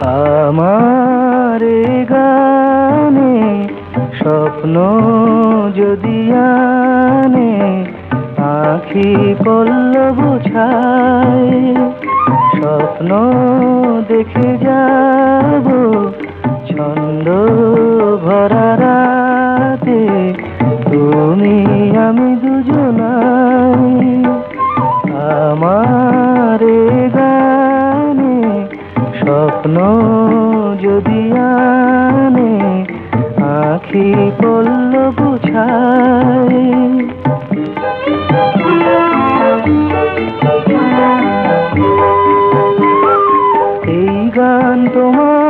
আমার গানে স্বপ্ন যদি আনে আখি পল্লব ছায়। স্বপ্ন দেখে যাব ছন্দ স্বপ্ন যদি আনে আখি বলল বুঝায় এই গান তোমার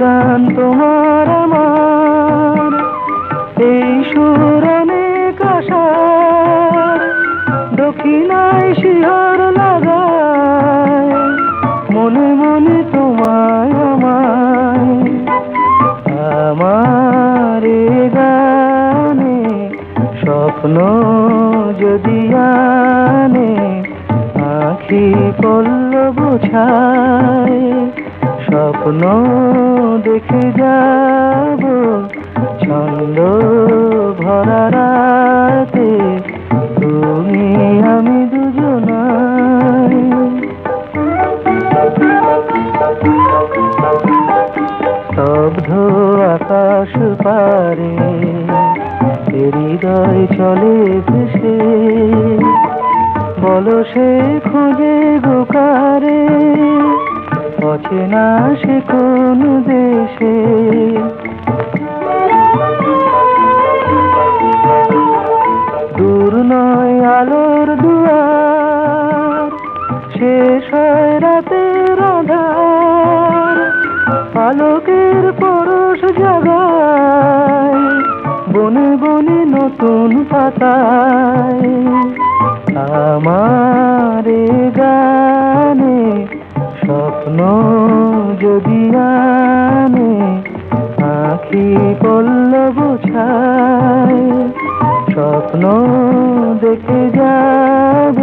গান তোমার আমার। এই সুরনে কাশার দক্ষিণায় শিহর লাগায়। মনে মনে তোমায় আমায়, আমার গানে স্বপ্ন যদি আনে, আখি পল্লব ছায়। স্বপ্ন দেখে যাব ছন্দ ভরা রাতে। তুমি, আমি দুজনাই। স্তব্ধ আকাশ পারে হৃদয় চলে ভেসে। বলো সে খোঁজে গোকারে অচেনা সে কোন দেশে? দূর নয় আলোর দুয়ার, শেষ হয় রাতের আধার। আলোকের পরশ জাগায়, বনে বনে নতুন পাতায়। আমার আখি পল্লব ছায় স্বপ্ন দেখে যাব।